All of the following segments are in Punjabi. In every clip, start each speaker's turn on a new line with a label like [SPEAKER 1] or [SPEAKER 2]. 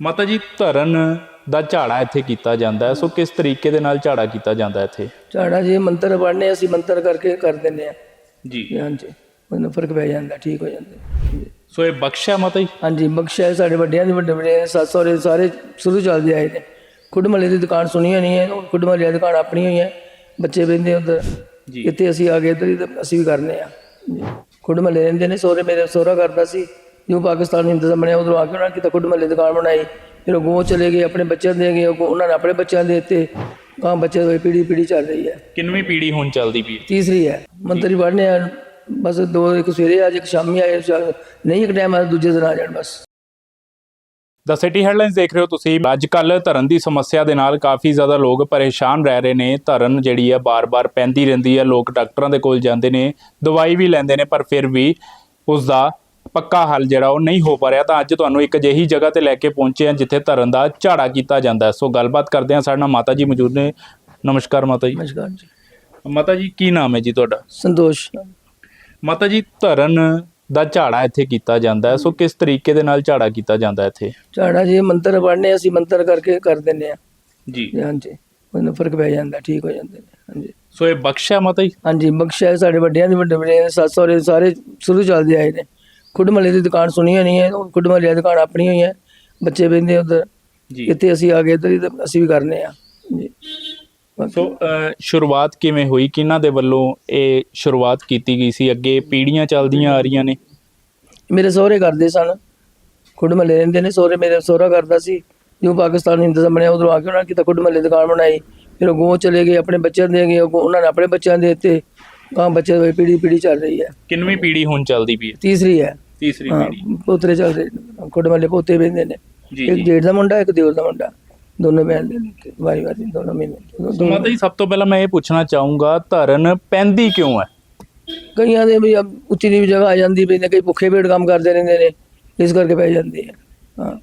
[SPEAKER 1] ਮਾਤਾ ਜੀ ਧਰਨ ਦਾ ਝਾੜਾ ਇੱਥੇ ਕੀਤਾ ਜਾਂਦਾ ਹੈ। ਸੋ ਕਿਸ ਤਰੀਕੇ ਦੇ ਨਾਲ ਝਾੜਾ ਕੀਤਾ ਜਾਂਦਾ ਹੈ ਇੱਥੇ?
[SPEAKER 2] ਝਾੜਾ ਜੀ ਮੰਤਰ ਪੜ੍ਹਨੇ ਅਸੀਂ ਮੰਤਰ ਕਰਕੇ ਕਰ ਦਿੰਦੇ ਆ
[SPEAKER 1] ਜੀ।
[SPEAKER 2] ਹਾਂਜੀ ਮੈਨੂੰ ਫ਼ਰਕ ਪੈ ਜਾਂਦਾ ਠੀਕ ਹੋ ਜਾਂਦਾ।
[SPEAKER 1] ਸੋ ਇਹ ਬਖਸ਼ਿਆ ਮਾਤਾ ਜੀ?
[SPEAKER 2] ਹਾਂਜੀ ਬਖਸ਼ਿਆ ਹੈ ਸਾਡੇ ਵੱਡਿਆਂ ਦੇ ਵੱਡੇ ਵੱਡੇ ਸੱਸ ਸਹੁਰੇ ਸਾਰੇ ਸ਼ੁਰੂ ਚੱਲਦੇ ਆਏ ਨੇ। ਕੁੜਮਲੇ ਦੀ ਦੁਕਾਨ ਸੁਣੀ ਹੋਣੀ ਹੈ ਕੁੜਮਲੇ ਦੀ ਦੁਕਾਨ ਆਪਣੀ ਹੋਈ ਹੈ ਬੱਚੇ ਬਹਿੰਦੇ ਉਧਰ।
[SPEAKER 1] ਜੀ।
[SPEAKER 2] ਇੱਥੇ ਅਸੀਂ ਆ ਗਏ ਇੱਧਰ ਅਸੀਂ ਵੀ ਕਰਨੇ ਆ। ਕੁੜਮਲੇ ਰਹਿੰਦੇ ਨੇ ਸਹੁਰੇ ਮੇਰੇ ਸਹੁਰਾ ਕਰਦਾ ਸੀ। ਜੋ ਪਾਕਿਸਤਾਨ ਹਿੰਦੂ ਬਣਿਆ ਉਧਰੋਂ ਆ ਕੇ ਉਹਨਾਂ ਕਿਤਾ ਕੁੜਮਲੇ ਦੁਕਾਨ ਬਣਾਈ। ਫਿਰ ਉਹ ਗੋ ਚਲੇ ਗਏ ਆਪਣੇ ਬੱਚਿਆਂ ਦੇ ਗਏ ਉਹ ਉਹਨਾਂ ਨੇ ਆਪਣੇ ਬੱਚਿਆਂ ਦੇ ਦਿੱਤੇ। ਕਾਂ ਬੱਚੇ ਦੀ ਪੀੜੀ ਪੀੜੀ ਚੱਲ ਰਹੀ ਹੈ।
[SPEAKER 1] ਕਿੰਨਵੀਂ ਪੀੜ੍ਹੀ ਹੁਣ ਚੱਲਦੀ ਪਈ?
[SPEAKER 2] ਤੀਸਰੀ ਹੈ। ਮੰਤਰੀ ਪੜ੍ਹਨੇ ਆ ਬਸ ਦੋ ਇੱਕ ਸਵੇਰੇ ਅੱਜ ਇੱਕ ਸ਼ਾਮੀ ਆਏ ਨਹੀਂ ਇੱਕ ਟਾਈਮ ਆ ਦੂਜੇ ਦਿਨ ਆ ਜਾਣ ਬਸ।
[SPEAKER 1] ਦਾ ਸਿਟੀ ਹੈਡਲਾਈਨਸ ਦੇਖ ਰਹੇ ਹੋ ਤੁਸੀਂ। ਅੱਜ ਕੱਲ ਧਰਨ ਦੀ ਸਮੱਸਿਆ ਦੇ ਨਾਲ ਕਾਫੀ ਜ਼ਿਆਦਾ ਲੋਕ ਪਰੇਸ਼ਾਨ ਰਹਿ ਰਹੇ ਨੇ। ਧਰਨ ਜਿਹੜੀ ਹੈ ਬਾਰ-ਬਾਰ ਪੈਂਦੀ ਰਹਿੰਦੀ ਹੈ ਲੋਕ ਡਾਕਟਰਾਂ ਦੇ ਕੋਲ ਜਾਂਦੇ ਨੇ ਦਵਾਈ ਵੀ ਲੈਂਦੇ ਨੇ ਪਰ ਫਿਰ ਵੀ ਉਸ ਦਾ ਪੱਕਾ ਹੱਲ ਜਿਹੜਾ ਉਹ ਨਹੀਂ ਹੋ ਪਾ ਰਿਹਾ ਤਾਂ ਅੱਜ ਤੁਹਾਨੂੰ ਇੱਕ ਅਜਿਹੀ ਜਗ੍ਹਾ ਤੇ ਲੈ ਕੇ ਪਹੁੰਚੇ ਹਾਂ ਜਿੱਥੇ ਧਰਨ ਦਾ ਝਾੜਾ ਕੀਤਾ ਜਾਂਦਾ ਸੋ ਗੱਲਬਾਤ ਕਰਦੇ ਹਾਂ ਸਾਡੇ ਨਾਲ ਮਾਤਾ ਜੀ ਮੌਜੂਦ ਨੇ। ਨਮਸਕਾਰ ਮਾਤਾ ਜੀ।
[SPEAKER 2] ਨਮਸਕਾਰ ਜੀ।
[SPEAKER 1] ਮਾਤਾ ਜੀ ਕੀ ਨਾਮ ਹੈ ਜੀ ਤੁਹਾਡਾ?
[SPEAKER 2] ਸੰਤੋਸ਼।
[SPEAKER 1] ਮਾਤਾ ਜੀ ਧਰਨ ਦਾ ਝਾੜਾ ਇੱਥੇ ਕੀਤਾ ਜਾਂਦਾ ਹੈ। ਸੋ ਕਿਸ ਤਰੀਕੇ ਦੇ ਨਾਲ ਝਾੜਾ ਕੀਤਾ ਜਾਂਦਾ ਇੱਥੇ?
[SPEAKER 2] ਝਾੜਾ ਜੀ ਮੰਤਰ ਪੜ੍ਹਨੇ ਅਸੀਂ ਮੰਤਰ ਕਰਕੇ ਕਰ ਦਿੰਦੇ ਆ
[SPEAKER 1] ਜੀ।
[SPEAKER 2] ਹਾਂਜੀ। ਮੈਨੂੰ ਫ਼ਰਕ ਪੈ ਜਾਂਦਾ ਠੀਕ ਹੋ ਜਾਂਦੇ। ਨੇ ਹਾਂਜੀ।
[SPEAKER 1] ਸੋ ਇਹ ਬਖਸ਼ਿਆ ਮਾਤਾ ਜੀ?
[SPEAKER 2] ਹਾਂਜੀ ਬਖਸ਼ਿਆ ਹੈ ਸਾਡੇ ਵੱਡਿਆਂ ਦੇ ਵੱਡੇ ਵੱਡੇ ਸੱਸ ਸਹੁਰੇ ਸਾਰੇ ਸ਼ੁਰੂ ਚੱਲਦੇ ਆਏ ਨੇ। ਕੁੜਮਲੇ ਦੀ ਦੁਕਾਨ ਸੁਣੀ ਹੋਣੀ ਹੈ ਕੁੜਮਲੇ ਦੀ ਦੁਕਾਨ ਆਪਣੀ ਹੋਈ ਹੈ ਬੱਚੇ ਬਹਿੰਦੇ ਉਧਰ।
[SPEAKER 1] ਜੀ।
[SPEAKER 2] ਇੱਥੇ ਅਸੀਂ ਆ ਗਏ ਇੱਧਰ ਅਸੀਂ ਵੀ ਕਰਨੇ ਆ। ਜੀ।
[SPEAKER 1] ਸੋ ਸ਼ੁਰੂਆਤ ਕਿਵੇਂ ਹੋਈ? ਕਿਹਨਾਂ ਦੇ ਵੱਲੋਂ ਇਹ ਸ਼ੁਰੂਆਤ ਕੀਤੀ ਗਈ ਸੀ? ਅੱਗੇ ਪੀੜ੍ਹੀਆਂ ਚੱਲਦੀਆਂ ਆ ਰਹੀਆਂ ਨੇ।
[SPEAKER 2] ਮੇਰੇ ਸਹੁਰੇ ਕਰਦੇ ਸਨ। ਕੁੜਮਲੇ ਰਹਿੰਦੇ ਨੇ। ਸਹੁਰੇ ਮੇਰੇ ਸਹੁਰਾ ਕਰਦਾ ਸੀ। ਜੋ ਪਾਕਿਸਤਾਨ ਹਿੰਦੂ ਬਣਿਆ ਉਧਰੋਂ ਆ ਕੇ ਉਹਨਾਂ ਕਿਤਾ ਕੁੜਮਲੇ ਦੁਕਾਨ ਬਣਾਈ। ਫਿਰ ਉਹ ਗੋ ਚਲੇ ਗਏ ਆਪਣੇ ਬੱਚਿਆਂ ਦੇ ਗਏ। ਉਹ ਉਹਨਾਂ ਨੇ ਆਪਣੇ ਬੱਚਿਆਂ ਦੇ ਦਿੱਤੇ। ਕਾਂ ਬੱਚੇ ਦੀ ਪੀੜੀ ਪੀੜੀ ਚੱਲ ਰਹੀ ਹੈ।
[SPEAKER 1] ਕਿੰਨਵੀਂ ਪੀੜ੍ਹੀ ਹੁਣ ਚੱਲਦੀ ਪਈ ਹੈ?
[SPEAKER 2] ਤੀਸਰੀ ਹੈ।
[SPEAKER 1] ਤੀਸਰੀ
[SPEAKER 2] ਹਾਂ,
[SPEAKER 1] ਪੀੜ੍ਹੀ
[SPEAKER 2] ਪੋਤਰੇ ਚੱਲ ਰਹੇ ਕੁੜਮਲੇ ਪੋਤੇ ਬਹਿੰਦੇ ਨੇ।
[SPEAKER 1] ਜੀ
[SPEAKER 2] ਇੱਕ
[SPEAKER 1] ਜੀ।
[SPEAKER 2] ਜੇਠ ਦਾ ਮੁੰਡਾ ਇੱਕ ਦਿਓਰ ਦਾ ਮੁੰਡਾ। ਦੋਨੋਂ ਭੈਣ ਦੇ ਨੇ, ਵਾਰੀ ਵਾਰੀ ਦੋਨੋਂ ਮਹੀਨੇ
[SPEAKER 1] ਸੋ ਮਾਤਾ ਜੀ ਸਭ ਤੋਂ ਪਹਿਲਾਂ ਮੈਂ ਇਹ ਪੁੱਛਣਾ ਚਾਹੂੰਗਾ ਧਰਨ ਪੈਂਦੀ ਕਿਉਂ ਹੈ?
[SPEAKER 2] ਕਈਆਂ ਦੇ ਵੀ ਅਬ ਉੱਚੀ ਨੀਵੀਂ ਜਗ੍ਹਾ ਆ ਜਾਂਦੀ ਪਈ ਨੇ ਕਈ ਭੁੱਖੇ ਪੇਟ ਕੰਮ ਕਰਦੇ ਰਹਿੰਦੇ ਨੇ ਇਸ ਕਰਕੇ ਪੈ ਜਾਂਦੀ ਹੈ। ਹਾਂ।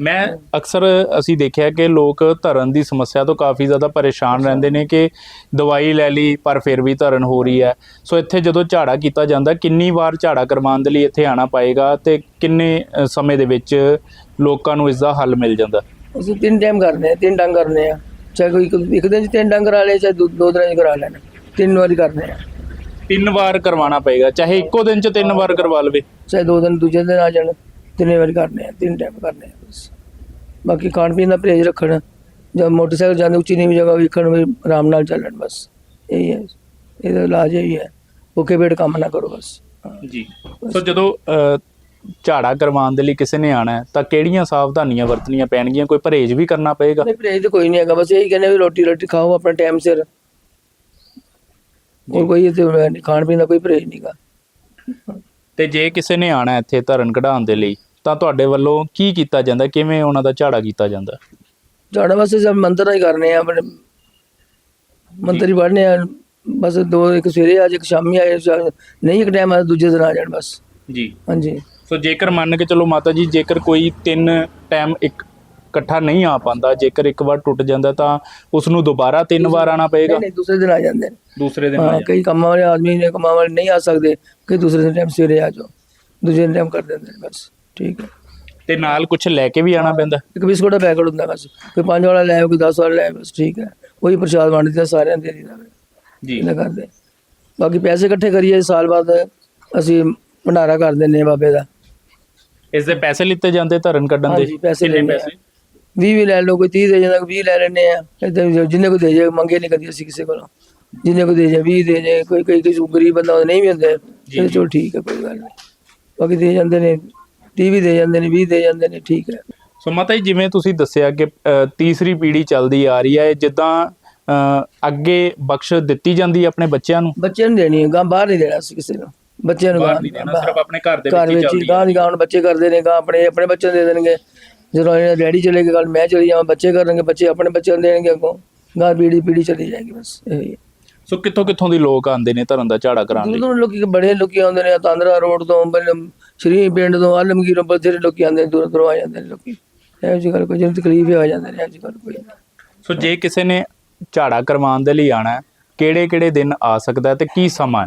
[SPEAKER 1] ਮੈਂ ਅਕਸਰ ਅਸੀਂ ਦੇਖਿਆ ਕਿ ਲੋਕ ਧਰਨ ਦੀ ਸਮੱਸਿਆ ਤੋਂ ਕਾਫੀ ਜ਼ਿਆਦਾ ਪਰੇਸ਼ਾਨ ਰਹਿੰਦੇ ਨੇ ਕਿ ਦਵਾਈ ਲੈ ਲਈ ਪਰ ਫਿਰ ਵੀ ਧਰਨ ਹੋ ਰਹੀ ਹੈ। ਸੋ ਇੱਥੇ ਜਦੋਂ ਝਾੜਾ ਕੀਤਾ ਜਾਂਦਾ ਕਿੰਨੀ ਵਾਰ ਝਾੜਾ ਕਰਵਾਉਣ ਦੇ ਲਈ ਇੱਥੇ ਆਣਾ ਪਏਗਾ ਤੇ ਕਿੰਨੇ ਸਮੇਂ ਦੇ ਵਿੱਚ ਲੋਕਾਂ ਨੂੰ ਇਸ ਦਾ ਹੱਲ ਮਿਲ ਜਾਂਦਾ?
[SPEAKER 2] ਅਸੀਂ ਤਿੰਨ ਟਾਈਮ ਕਰਨੇ ਆ ਤਿੰਨ ਡੰਗ ਕਰਨੇ ਆ ਚਾਹੇ ਕੋਈ ਇੱਕ- ਦਿਨ ਚ ਤਿੰਨ ਡੰਗ ਕਰਾ ਲੇ ਚਾਹੇ ਦੋ ਦਿਨਾਂ ਚ ਕਰਾ ਲੈਣ। ਤਿੰਨ ਵਾਰੀ ਕਰਨੇ ਆ
[SPEAKER 1] ਤਿੰਨ ਵਾਰ ਕਰਵਾਉਣਾ ਪਏਗਾ ਚਾਹੇ ਇੱਕੋ ਦਿਨ 'ਚ ਤਿੰਨ ਵਾਰ ਕਰਵਾ ਲਵੇ।
[SPEAKER 2] ਚਾਹੇ ਦੋ ਦਿਨ ਦੂਜੇ ਦਿਨ ਆ ਜਾਣ। ਤਿੰਨੇ ਵਾਰੀ ਕਰਨੇ ਆ ਤਿੰਨ ਟਾਈਮ ਕਰਨੇ ਆ ਬਸ। ਬਾਕੀ ਖਾਣ ਪੀਣ ਦਾ ਪਰਹੇਜ਼ ਰੱਖਣ ਜਦ ਮੋਟਰਸਾਈਕਲ ਜਾਂਦੇ ਉੱਚੀ ਨੀਵੀਂ ਜਗ੍ਹਾ ਵੇਖਣ ਵੀ ਆਰਾਮ ਨਾਲ ਚੱਲਣ ਬਸ ਇਹੀ ਹੈ। ਇਹਦਾ ਇਲਾਜ ਇਹੀ ਹੈ। ਭੁੱਖੇ ਪੇਟ ਕੰਮ ਨਾ ਕਰੋ ਬਸ।
[SPEAKER 1] ਜੀ। ਸੋ ਜਦੋਂ ਝਾੜਾ ਕਰਵਾਉਣ ਦੇ ਲਈ ਕਿਸੇ ਨੇ ਆਣਾ ਤਾਂ ਕਿਹੜੀਆਂ ਸਾਵਧਾਨੀਆਂ ਵਰਤਣੀਆਂ ਪੈਣਗੀਆਂ? ਕੋਈ ਪਰਹੇਜ਼ ਵੀ ਕਰਨਾ ਪਏਗਾ?
[SPEAKER 2] ਨਹੀਂ ਪਰਹੇਜ਼ ਤਾਂ ਕੋਈ ਨਹੀਂ ਹੈਗਾ। ਬਸ ਇਹੀ ਕਹਿੰਦੇ ਵੀ ਰੋਟੀ ਰੋਟੀ ਖਾਓ ਆਪਣਾ ਟਾਈਮ ਸਿਰ। ਹੋਰ ਕੋਈ ਤੇ ਖਾਣ ਪੀਣ ਦਾ ਕੋਈ ਪਰਹੇਜ਼ ਨਹੀਂਗਾ
[SPEAKER 1] ਤੇ ਜੇ ਕਿਸੇ ਨੇ ਆਣਾ ਇੱਥੇ ਧਰਨ ਕਢਾਉਣ ਦੇ ਲਈ ਤਾਂ ਤੁਹਾਡੇ ਵੱਲੋਂ ਕੀ ਕੀਤਾ ਜਾਂਦਾ? ਕਿਵੇਂ ਉਹਨਾਂ ਦਾ ਝਾੜਾ ਕੀਤਾ ਜਾਂਦਾ?
[SPEAKER 2] ਝਾੜਾ ਵਾਸਤੇ ਸਭ ਮੰਤਰ ਹੀ ਕਰਨੇ ਆ ਆਪਣੇ ਮੰਤਰ ਹੀ ਪੜ੍ਹਨੇ ਆ ਬਸ ਦੋ ਇੱਕ ਸਵੇਰੇ ਅੱਜ ਇੱਕ ਸ਼ਾਮੀ ਆਏ ਨਹੀਂ ਇੱਕ ਟਾਈਮ ਆ ਦੂਜੇ ਦਿਨ ਆ ਜਾਣ ਬਸ।
[SPEAKER 1] ਜੀ।
[SPEAKER 2] ਹਾਂਜੀ।
[SPEAKER 1] ਸੋ ਜੇਕਰ ਮੰਨ ਕੇ ਚਲੋ ਮਾਤਾ ਜੀ ਜੇਕਰ ਕੋਈ ਤਿੰਨ ਟਾਈਮ ਇੱਕ ਇਕੱਠਾ ਨਹੀਂ ਆ ਪਾਉਂਦਾ ਜੇਕਰ ਇੱਕ ਵਾਰ ਟੁੱਟ ਜਾਂਦਾ ਤਾਂ ਉਸ ਨੂੰ ਦੁਬਾਰਾ ਤਿੰਨ ਵਾਰ ਆਣਾ ਪਏਗਾ?
[SPEAKER 2] ਨਹੀਂ ਦੂਸਰੇ ਦਿਨ ਆ ਜਾਂਦੇ ਨੇ।
[SPEAKER 1] ਦੂਸਰੇ ਦਿਨ ਆ
[SPEAKER 2] ਹਾਂ
[SPEAKER 1] ਜਾਣਾ।
[SPEAKER 2] ਕਈ ਕੰਮਾਂ ਵਾਲੇ ਆਦਮੀ ਨੇ ਕੰਮਾਂ ਵਾਲੇ ਨਹੀਂ ਆ ਸਕਦੇ ਕਿ ਦੂਸਰੇ ਦਿਨ ਟਾਈਮ ਸਵੇਰੇ ਆ ਜਾਓ। ਦੂਜੇ ਟਾਈਮ ਕਰ ਦਿੰਦੇ ਨੇ ਬਸ। ਠੀਕ ਹੈ।
[SPEAKER 1] ਤੇ ਨਾਲ ਕੁਝ ਲੈ ਕੇ ਵੀ ਆਣਾ ਪੈਂਦਾ?
[SPEAKER 2] ਇੱਕ ਬਿਸਕੁਟ ਦਾ ਪੈਕਟ ਹੁੰਦਾ ਬਸ। ਕੋਈ ਪੰਜ ਵਾਲਾ ਲੈ ਆਓ, ਕੋਈ 10 ਵਾਲਾ ਲੈ ਆਓ, ਬਸ ਠੀਕ ਹੈ। ਉਹੀ ਪ੍ਰਸ਼ਾਦ ਵੰਡ ਦਿੱਤਾ ਸਾਰਿਆਂ ਦੇ ਦਿੱਤਾ
[SPEAKER 1] ਜੀ।
[SPEAKER 2] ਇਹਨਾਂ ਕਰਦੇ। ਬਾਕੀ ਪੈਸੇ ਇਕੱਠੇ ਕਰੀਏ ਸਾਲ ਬਾਅਦ ਅਸੀਂ ਭੰਡਾਰਾ ਕਰ ਦਿੰਨੇ ਆ ਬਾਬੇ ਦਾ।
[SPEAKER 1] ਇਸ ਦੇ ਪੈਸੇ ਲਿੱਤੇ ਜਾਂਦੇ ਧਰਨ ਕੱਢਣ ਦੇ?
[SPEAKER 2] ਹਾਂਜੀ, ਪੈਸੇ ਆ।
[SPEAKER 1] ਪੈਸੇ?
[SPEAKER 2] 20 ਵੀ ਲੈ ਲਓ ਕੋਈ 30 ਦੇ ਜਾਂਦਾ ਕੋਈ 20 ਲੈ ਲੈਣੇ ਆ ਵੀ ਜਿੰਨੇ ਕੋ ਦੇ ਜਾਏ ਮੰਗੇ ਨਹੀਂ ਕਦੀ ਅਸੀਂ ਕਿਸੇ ਕੋਲੋਂ। ਜਿੰਨੇ ਕੋ ਦੇ ਜਾਏ 20 ਦੇ ਜਾਏ ਕੋਈ ਕੋਈ ਕੋਈ ਗਰੀਬ ਬੰਦਾ ਨਹੀਂ ਵੀ ਹੁੰਦੇ
[SPEAKER 1] ਜੀ,
[SPEAKER 2] ਚਲੋ ਠੀਕ ਹੈ ਕੋਈ ਗੱਲ ਨਹੀਂ। ਬਾਕੀ ਦੇ ਜਾਂਦੇ ਨੇ। 30 ਵੀ ਦੇ ਜਾਂਦੇ ਨੇ 20 ਦੇ ਜਾਂਦੇ ਨੇ ਠੀਕ ਹੈ।
[SPEAKER 1] ਸੋ ਮਾਤਾ ਜੀ ਜਿਵੇਂ ਤੁਸੀਂ ਦੱਸਿਆ ਕਿ ਅ, ਤੀਸਰੀ ਪੀੜ੍ਹੀ ਚੱਲਦੀ ਆ ਰਹੀ ਹੈ ਜਿੱਦਾਂ ਅ, ਅੱਗੇ ਬਖਸ਼ ਦਿੱਤੀ ਜਾਂਦੀ ਹੈ ਆਪਣੇ ਬੱਚਿਆਂ ਨੂੰ?
[SPEAKER 2] ਬੱਚਿਆਂ ਨੂੰ ਦੇਣੀ ਹੈ ਗਾਂ ਬਾਹਰ ਨਹੀਂ ਦੇਣਾ ਸੀ ਕਿਸੇ ਨੂੰ। ਬੱਚਿਆਂ ਨੂੰ
[SPEAKER 1] ਬਾਹਰ ਨਹੀਂ ਦੇਣਾ ਸਿਰਫ ਆਪਣੇ ਘਰ ਦੇ ਵਿੱਚ ਹੀ ਚੱਲਦੀ ਹੈ
[SPEAKER 2] ਗਾਂ ਦੀ ਗਾਂ ਹੁਣ ਬੱਚੇ ਕਰਦੇ ਨੇ ਗਾਂ ਆਪਣੇ ਆਪਣੇ ਬੱਚਿਆਂ ਨੂੰ ਦੇ ਦੇਣਗੇ। ਜਦੋਂ ਇਹਨਾਂ ਡੈਡੀ ਚਲੇ ਗਏ ਕੱਲ ਮੈਂ ਚਲੀ ਜਾਵਾਂ ਬੱਚੇ ਕਰਨਗੇ ਬੱਚੇ ਆਪਣੇ ਬੱਚਿਆਂ ਨੂੰ ਦੇਣਗੇ ਅੱਗੋਂ। ਗਾਂ ਪੀੜੀ ਪੀੜੀ ਚਲੀ ਜਾਏਗੀ ਬਸ ਇਹੀ ਹੈ।
[SPEAKER 1] ਸੋ ਕਿੱਥੋਂ ਕਿੱਥੋਂ ਦੀ ਲੋਕ ਆਉਂਦੇ ਨੇ ਧਰਨ ਦਾ ਝਾੜਾ ਕਰਾਉਣ
[SPEAKER 2] ਦੂਰ
[SPEAKER 1] ਲਈ?
[SPEAKER 2] ਦੂਰ ਲੋਕੀ ਬੜੇ ਲੋਕੀ ਆਉਂਦੇ ਨੇ ਤਾਂਦਰਾ ਰੋਡ ਤੋਂ ਬਲ- ਸ਼੍ਰੀ ਪਿੰਡ ਤੋਂ ਆਲਮਗੀਰੋਂ ਬਥੇਰੇ ਲੋਕੀ ਆਉਂਦੇ ਨੇ ਦੂਰ ਦੂਰੋਂ ਆ ਜਾਂਦੇ ਨੇ ਲੋਕੀ। ਇਹੋ ਜਿਹੀ ਗੱਲ ਕੋਈ ਜਿਹਨੂੰ ਤਕਲੀਫ ਆ ਜਾਂਦੇ ਨੇ ਅੱਜ ਕੱਲ੍ਹ ਕੋਈ
[SPEAKER 1] ਸੋ ਜੇ ਕਿਸੇ ਨੇ ਝਾੜਾ ਕਰਵਾਉਣ ਦੇ ਲਈ ਆਣਾ ਹੈ ਕਿਹੜੇ ਕਿਹੜੇ ਦਿਨ ਆ ਸਕਦਾ ਤੇ ਕੀ ਸਮਾਂ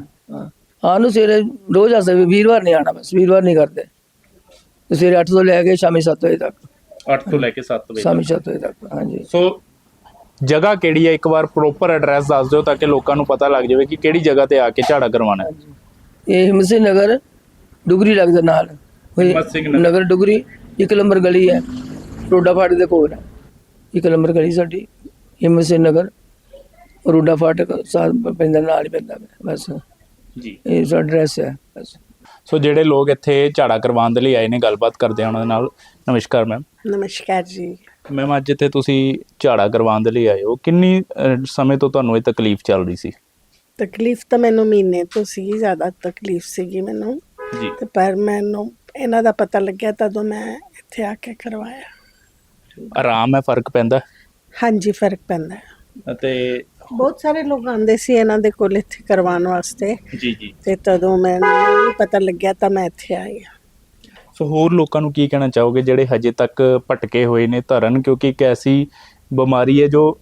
[SPEAKER 2] ਆਹ ਨੂੰ ਸਵੇਰੇ ਰੋਜ਼ ਆ ਸਕਦੇ ਵੀਰਵਾਰ ਨਹੀਂ ਆਣਾ ਬਸ ਵੀਰਵਾਰ ਨਹੀਂ ਕਰਦੇ। ਤੇ ਸਵੇਰੇ 8 ਤੋਂ ਲੈ ਕੇ ਸ਼ਾਮੀ 7 ਵਜੇ ਤੱਕ।
[SPEAKER 1] 8 ਤੋਂ ਲੈ ਕੇ 7 ਵਜੇ
[SPEAKER 2] ਸ਼ਾਮੀ ਛੇ ਵਜੇ ਤੱਕ ਹਾਂਜੀ।
[SPEAKER 1] ਸੋ ਜਗ੍ਹਾ ਕਿਹੜੀ ਹੈ? ਇੱਕ ਵਾਰ ਪ੍ਰੋਪਰ ਐਡਰੈਸ ਦੱਸ ਦਿਓ ਤਾਂ ਕਿ ਲੋਕਾਂ ਨੂੰ ਪਤਾ ਲੱਗ ਜਾਵੇ ਕਿ ਕਿਹੜੀ ਜਗ੍ਹਾ ਤੇ ਆ ਕੇ ਝਾੜਾ ਕਰਵਾਉਣਾ ਹੈ।
[SPEAKER 2] ਇਹ ਹਿੰਮਤ ਸਿੰਘ ਨਗਰ ਡੁਗਰੀ ਲੱਗਦਾ ਨਾਲ। ਹੋਈ
[SPEAKER 1] ਹਿੰਮਤ ਸਿੰਘ ਨਗਰ।
[SPEAKER 2] ਨਗਰ ਡੁਗਰੀ ਇੱਕ ਨੰਬਰ ਗਲੀ ਹੈ। ਰੋਡਾ ਫਾਟਕ ਦੇ ਕੋਲ ਹੈ। ਇੱਕ ਨੰਬਰ ਗਲੀ ਸਾਡੀ ਹਿੰਮਤ ਸਿੰਘ ਨਗਰ। ਰੋਡਾ ਫਾਟਕ ਸਾਥ ਪੈਂਦਾ ਨਾਲ ਹੀ ਪੈਂਦਾ ਬਸ।
[SPEAKER 1] ਜੀ।
[SPEAKER 2] ਇਹ ਸਾਡਾ ਐਡਰੈਸ ਹੈ ਬਸ।
[SPEAKER 1] ਸੋ ਜਿਹੜੇ ਲੋਕ ਇੱਥੇ ਝਾੜਾ ਕਰਵਾਉਣ ਦੇ ਲਈ ਆਏ ਨੇ ਗੱਲਬਾਤ ਕਰਦੇ ਆ ਉਹਨਾਂ ਦੇ ਨਾਲ। ਨਮਸਕਾਰ ਮੈਮ।
[SPEAKER 3] ਨਮਸਕਾਰ ਜੀ।
[SPEAKER 1] ਮੈਮ ਅੱਜ ਇੱਥੇ ਤੁਸੀਂ ਝਾੜਾ ਕਰਵਾਉਣ ਦੇ ਲਈ ਆਏ ਹੋ। ਕਿੰਨੀ ਅਹ, ਸਮੇਂ ਤੋਂ ਤੁਹਾਨੂੰ ਇਹ ਤਕਲੀਫ ਚੱਲ ਰਹੀ ਸੀ?
[SPEAKER 3] ਤਕਲੀਫ ਤਾਂ ਮੈਨੂੰ ਮਹੀਨੇ ਤੋਂ ਸੀ ਜ਼ਿਆਦਾ ਤਕਲੀਫ ਸੀਗੀ ਮੈਨੂੰ।
[SPEAKER 1] ਜੀ।
[SPEAKER 3] ਤੇ ਪਰ ਮੈਨੂੰ ਇਹਨਾਂ ਦਾ ਪਤਾ ਲੱਗਿਆ ਤਦੋਂ ਮੈਂ ਇੱਥੇ ਆ ਕੇ ਕਰਵਾਇਆ।
[SPEAKER 1] ਆਰਾਮ ਹੈ ਫ਼ਰਕ ਪੈਂਦਾ?
[SPEAKER 3] ਹਾਂਜੀ ਫ਼ਰਕ ਪੈਂਦਾ। ਹੈ।
[SPEAKER 1] ਅਤੇ
[SPEAKER 3] ਬਹੁਤ ਸਾਰੇ ਲੋਕ ਆਉਂਦੇ ਸੀ ਇਹਨਾਂ ਦੇ ਕੋਲ ਇੱਥੇ ਕਰਵਾਉਣ ਵਾਸਤੇ।
[SPEAKER 1] ਜੀ ਜੀ।
[SPEAKER 3] ਤੇ ਤਦੋਂ ਮੈਨੂੰ ਵੀ ਪਤਾ ਲੱਗਿਆ ਤਾਂ ਮੈਂ ਇੱਥੇ ਆਈ ਹਾਂ।
[SPEAKER 1] ਸੋ ਹੋਰ ਲੋਕਾਂ ਨੂੰ ਕੀ ਕਹਿਣਾ ਚਾਹੋਗੇ ਜਿਹੜੇ ਹਜੇ ਤੱਕ ਭਟਕੇ ਹੋਏ ਨੇ ਧਰਨ? ਕਿਉਂਕਿ ਇੱਕ ਐਸੀ ਬਿਮਾਰੀ ਹੈ ਜੋ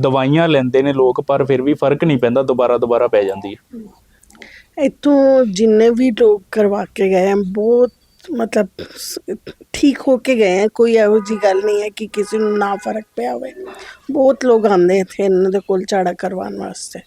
[SPEAKER 1] ਦਵਾਈਆਂ ਲੈਂਦੇ ਨੇ ਲੋਕ ਪਰ ਫਿਰ ਵੀ ਫ਼ਰਕ ਨਹੀਂ ਪੈਂਦਾ ਦੁਬਾਰਾ ਦੁਬਾਰਾ ਪੈ ਜਾਂਦੀ ਹੈ।
[SPEAKER 3] ਇੱਥੋਂ ਜਿੰਨੇ ਵੀ ਲੋਕ ਕਰਵਾ ਕੇ ਗਏ ਹਨ ਬਹੁਤ ਮਤਲਬ ਠੀਕ ਹੋ ਕੇ ਗਏ ਹੈ ਕੋਈ ਇਹੋ ਜੀ ਗੱਲ ਨਹੀਂ ਹੈ ਕਿ ਕਿਸੇ ਨੂੰ ਨਾ ਫ਼ਰਕ ਪਿਆ ਹੋਵੇ। ਬਹੁਤ ਲੋਕ ਆਉਂਦੇ ਇੱਥੇ ਇਹਨਾਂ ਦੇ ਕੋਲ ਝਾੜਾ ਕਰਵਾਉਣ ਵਾਸਤੇ।